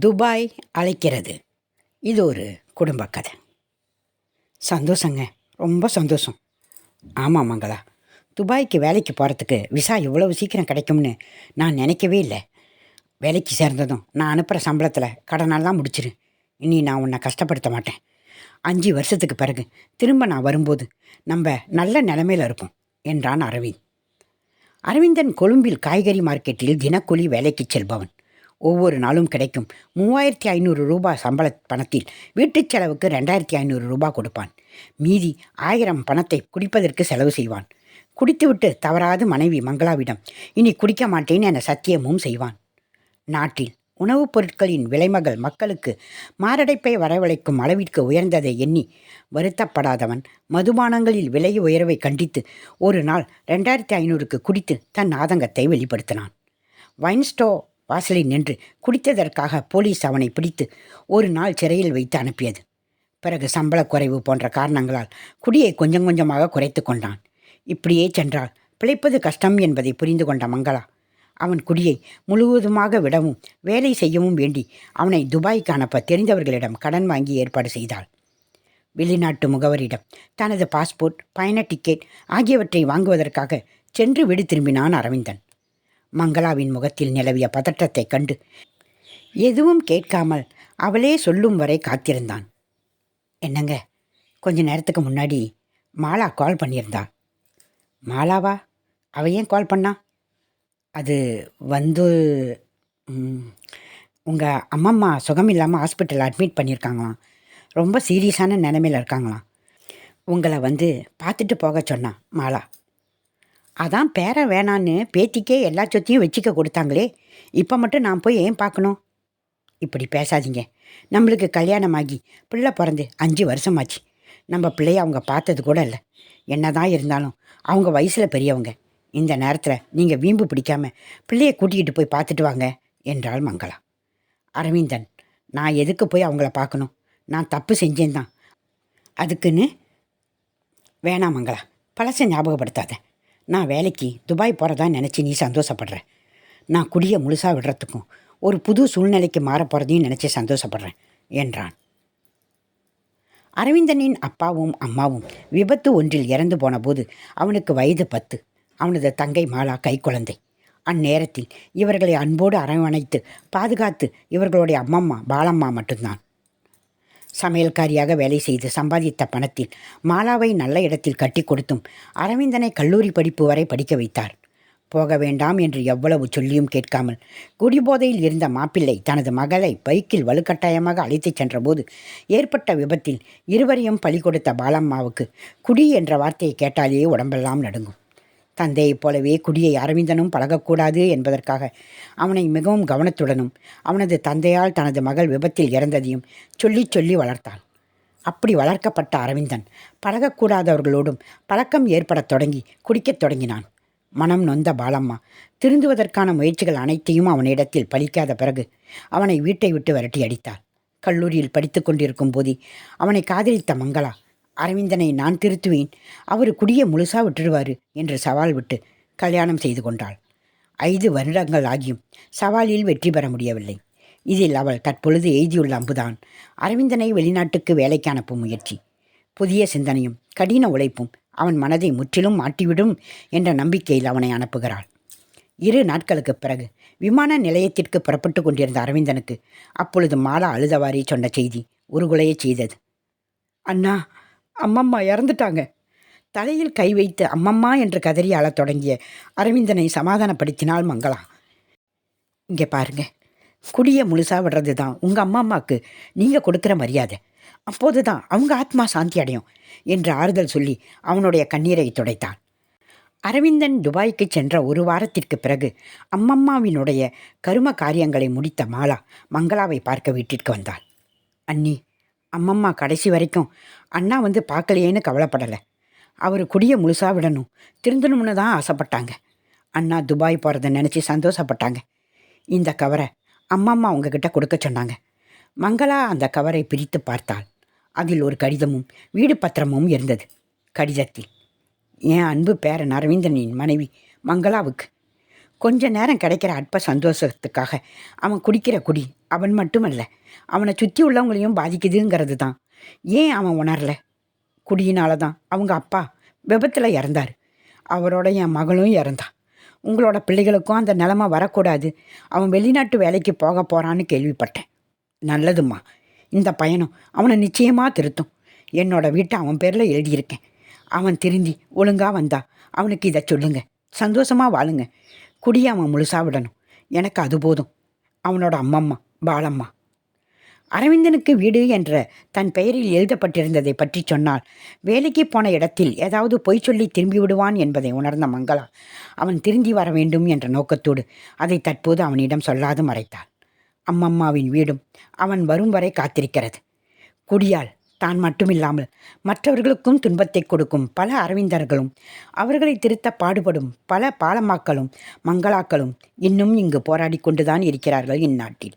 Dubai அழைக்கிறது. இது ஒரு குடும்ப கதை. சந்தோஷங்க. ரொம்ப சந்தோஷம். ஆமாம் மங்களா. துபாய்க்கு வேலைக்கு போகிறதுக்கு விசா இவ்வளவு சீக்கிரம் கிடைக்கும்னு நான் நினைக்கவே இல்லை. வேலைக்கு சேர்ந்ததும் நான் அனுப்புகிற சம்பளத்தில் கடனெல்லாம் முடிச்சிரு. இனி நான் உன்னை கஷ்டப்படுத்த மாட்டேன். அஞ்சு வருஷத்துக்கு பிறகு திரும்ப நான் வரும்போது நம்ம நல்ல நிலமையில் இருப்போம் என்றான் அரவிந்த். அரவிந்தன் கொழும்பில் காய்கறி மார்க்கெட்டில் தினக்கூலி வேலைக்கு செல்பவன். ஒவ்வொரு நாளும் கிடைக்கும். மூவாயிரத்தி ஐநூறு ரூபாய் சம்பள பணத்தில் வீட்டுச் செலவுக்கு ரெண்டாயிரத்தி ஐநூறு ரூபாய் கொடுப்பான். மீதி ஆயிரம் பணத்தை குடிப்பதற்கு செலவு செய்வான். குடித்துவிட்டு தவறாது மனைவி மங்களாவிடம் இனி குடிக்க மாட்டேன் என சத்தியமும் செய்வான். நாட்டில் உணவுப் பொருட்களின் விலைமகள் மக்களுக்கு மாரடைப்பை வரவழைக்கும் அளவிற்கு உயர்ந்ததை எண்ணி வருத்தப்படாதவன் மதுபானங்களில் விலை உயர்வை கண்டித்து ஒரு நாள் ரெண்டாயிரத்தி ஐநூறுக்கு குடித்து தன் ஆதங்கத்தை வெளிப்படுத்தினான். வைன்ஸ்டோ வாசலில் நின்று குடித்ததற்காக போலீஸ் அவனை பிடித்து ஒரு நாள் சிறையில் வைத்து அனுப்பியது. பிறகு சம்பளக் குறைவு போன்ற காரணங்களால் குடியை கொஞ்சம் கொஞ்சமாக குறைத்து கொண்டான். இப்படியே சென்றால் பிழைப்பது கஷ்டம் என்பதை புரிந்து கொண்ட மங்களா அவன் குடியை முழுவதுமாக விடவும் வேலை செய்யவும் வேண்டி அவனை துபாய்க்கு அனுப்ப தெரிந்தவர்களிடம் கடன் வாங்கி ஏற்பாடு செய்தாள். வெளிநாட்டு முகவரிடம் தனது பாஸ்போர்ட் பயண டிக்கெட் ஆகியவற்றை வாங்குவதற்காக சென்று வீடு திரும்பினான் அரவிந்தன். மங்களாவின் முகத்தில் நிலவிய பதற்றத்தைக் கண்டு எதுவும் கேட்காமல் அவளே சொல்லும் வரை காத்திருந்தான். என்னங்க கொஞ்ச நேரத்துக்கு முன்னாடி மாலா கால் பண்ணியிருந்தா? மாலாவா? அவ ஏன் கால் பண்ணா? அது வந்து உங்கள் அம்மம்மா சுகம் இல்லாமல் ஹாஸ்பிட்டலில் அட்மிட் பண்ணியிருக்காங்களாம். ரொம்ப சீரியஸான நிலமையில் இருக்காங்களாம். உங்களை வந்து பார்த்துட்டு போக சொன்னான் மாலா. அதான் பேரன் வேணான்னு பேத்திக்கே எல்லா சொத்தையும் வச்சுக்க கொடுத்தாங்களே. இப்போ மட்டும் நான் போய் ஏன் பார்க்கணும்? இப்படி பேசாதீங்க. நம்மளுக்கு கல்யாணமாகி பிள்ளை பிறந்து அஞ்சு வருஷமாச்சு. நம்ம பிள்ளைய அவங்க பார்த்தது கூட இல்லை. என்னதான் இருந்தாலும் அவங்க வயசில் பெரியவங்க. இந்த நேரத்தில் நீங்கள் வீம்பு பிடிக்காம பிள்ளையை கூட்டிக்கிட்டு போய் பார்த்துட்டு வாங்க என்றாள் மங்களா. அரவிந்தன் நான் எதுக்கு போய் அவங்கள பார்க்கணும்? நான் தப்பு செஞ்சேன் தான் அதுக்குன்னு வேணாம் மங்களா. பழசை ஞாபகப்படுத்தாத. நான் வேலைக்கு துபாய் போகிறதா நினச்சி நீ சந்தோஷப்படுற. நான் குடியை முழுசாக விடுறதுக்கும் ஒரு புது சூழ்நிலைக்கு மாற போகிறதையும் நினச்சி சந்தோஷப்படுறேன் என்றான். அரவிந்தனின் அப்பாவும் அம்மாவும் விபத்து ஒன்றில் இறந்து போனபோது அவனுக்கு வயது பத்து அவனது தங்கை மாலா கைக்குழந்தை அந்நேரத்தில் இவர்களை அன்போடு அரவணைத்து பாதுகாத்து இவர்களுடைய அம்மம்மா பாலம்மா மட்டும்தான். சமையல்காரியாக வேலை செய்து சம்பாதித்த பணத்தில் மாலாவை நல்ல இடத்தில் கட்டி கொடுத்தும் அரவிந்தனை கல்லூரி படிப்பு வரை படிக்க வைத்தார். போக வேண்டாம் என்று எவ்வளவு சொல்லியும் கேட்காமல் குடிபோதையில் இருந்த மாப்பிள்ளை தனது மகளை பைக்கில் வலுக்கட்டாயமாக அழைத்துச் சென்றபோது ஏற்பட்ட விபத்தில் இருவரையும் பலி கொடுத்த பாலம்மாவுக்கு குடி என்ற வார்த்தையை கேட்டாலேயே உடம்பெல்லாம் நடுங்கும். தந்தையைப் போலவே குடியை அரவிந்தனும் பழகக்கூடாது என்பதற்காக அவனை மிகவும் கவனத்துடனும் அவனது தந்தையால் தனது மகள் விபத்தில் இறந்ததையும் சொல்லி சொல்லி வளர்த்தான் அப்படி வளர்க்கப்பட்ட அரவிந்தன் பழகக்கூடாதவர்களோடும் பழக்கம் ஏற்படத் தொடங்கி குடிக்கத் தொடங்கினான். மனம் நொந்த பாலம்மா திருந்துவதற்கான முயற்சிகள் அனைத்தையும் அவனிடத்தில் பலிக்காத பிறகு அவனை வீட்டை விட்டு விரட்டி அடித்தாள். கல்லூரியில் படித்து கொண்டிருக்கும் போதே அவனை காதலித்த மங்களா அரவிந்தனை நான் திருத்துவேன். அவர் குடியை முழுசா விட்டுடுவார் என்று சவால் விட்டு கல்யாணம் செய்து கொண்டாள். ஐந்து வருடங்கள் ஆகியும் சவாலில் வெற்றி பெற முடியவில்லை. இதில் அவள் தற்பொழுது எய்தியுள்ள அம்புதான் அரவிந்தனை வெளிநாட்டுக்கு வேலைக்கு அனுப்பும் முயற்சி. புதிய சிந்தனையும் கடின உழைப்பும் அவன் மனதை முற்றிலும் மாட்டிவிடும் என்ற நம்பிக்கையில் அவனை அனுப்புகிறாள். இரு நாட்களுக்கு பிறகு விமான நிலையத்திற்கு புறப்பட்டு கொண்டிருந்த அரவிந்தனுக்கு அப்பொழுது மாலா அழுதவாறே சொன்ன செய்தி உருகுலையச் செய்தது. அண்ணா அம்மம்மா இறந்துட்டாங்க. தலையில் கை வைத்து அம்மம்மா என்று கதறி அழத் தொடங்கிய அரவிந்தனை சமாதானப்படுத்தினாள் மங்களா. இங்கே பாருங்க குடியை முழுசா விடுறது தான். உங்கள் அம்மா அம்மாவுக்கு நீங்கள் கொடுக்குற மரியாதை. அப்போது தான் அவங்க ஆத்மா சாந்தி அடையும் என்று ஆறுதல் சொல்லி அவனுடைய கண்ணீரை துடைத்தான். அரவிந்தன் துபாய்க்கு சென்ற ஒரு வாரத்திற்கு பிறகு அம்மம்மாவினுடைய கரும காரியங்களை முடித்த மாலா மங்களாவை பார்க்க வீட்டிற்கு வந்தாள். அண்ணி அம்மம்மா கடைசி வரைக்கும் அண்ணா வந்து பார்க்கலையேன்னு கவலைப்படலை. அவர் குடியை முழுசாக விடணும். திருந்தணும்னு தான் ஆசைப்பட்டாங்க. அண்ணா துபாய் போகிறத நினச்சி சந்தோஷப்பட்டாங்க. இந்த கவரை அம்மம்மா உங்ககிட்ட கொடுக்க சொன்னாங்க. மங்களா அந்த கவரை பிரித்து பார்த்தாள். அதில் ஒரு கடிதமும் வீடு பத்திரமும் இருந்தது. கடிதத்தில் என் அன்பு பேரன் அரவிந்தனின் மனைவி மங்களாவுக்கு கொஞ்ச நேரம் கிடைக்கிற அற்ப சந்தோஷத்துக்காக அவன் குடிக்கிற குடி அவன் மட்டுமல்ல அவனை சுற்றி உள்ளவங்களையும் பாதிக்குதுங்கிறது தான் ஏன் அவன் உணரல? குடியினால தான் அவங்க அப்பா விபத்தில் இறந்தார். அவரோட என் மகளும் இறந்தான் உங்களோட பிள்ளைகளுக்கும் அந்த நிலமை வரக்கூடாது. அவன் வெளிநாட்டு வேலைக்கு போக போகிறான்னு கேள்விப்பட்டேன். நல்லதும்மா. இந்த பயணம் அவனை நிச்சயமாக திருத்தும். என்னோட வீட்டை அவன் பேரில் எழுதியிருக்கேன். அவன் திருந்தி ஒழுங்காக வந்தா அவனுக்கு இதை சொல்லுங்க. சந்தோஷமாக வாழுங்க. குடியை அவன் முழுசாக விடணும். எனக்கு அது போதும். அவனோட அம்மம்மா. பாலம்மா. அரவிந்தனுக்கு வீடு என்ற தன் பெயரில் எழுதப்பட்டிருந்ததை பற்றி சொன்னால் வேலைக்கு போன இடத்தில் ஏதாவது பொய் சொல்லி திரும்பி விடுவான் என்பதை உணர்ந்த மங்களா அவன் திரும்பி வர வேண்டும் என்ற நோக்கத்தோடு அதை தற்போது அவனிடம் சொல்லாது மறைத்தாள். அம்மம்மாவின் வீடும் அவன் வரும் வரை காத்திருக்கிறது. குடியால் தான் மட்டுமில்லாமல் மற்றவர்களுக்கும் துன்பத்தை கொடுக்கும் பல அரவிந்தர்களும் அவர்களை திருத்த பாடுபடும் பல பாலமாக்களும் மங்களாக்களும் இன்னும் இங்கு போராடி கொண்டுதான் இருக்கிறார்கள் இந்நாட்டில்.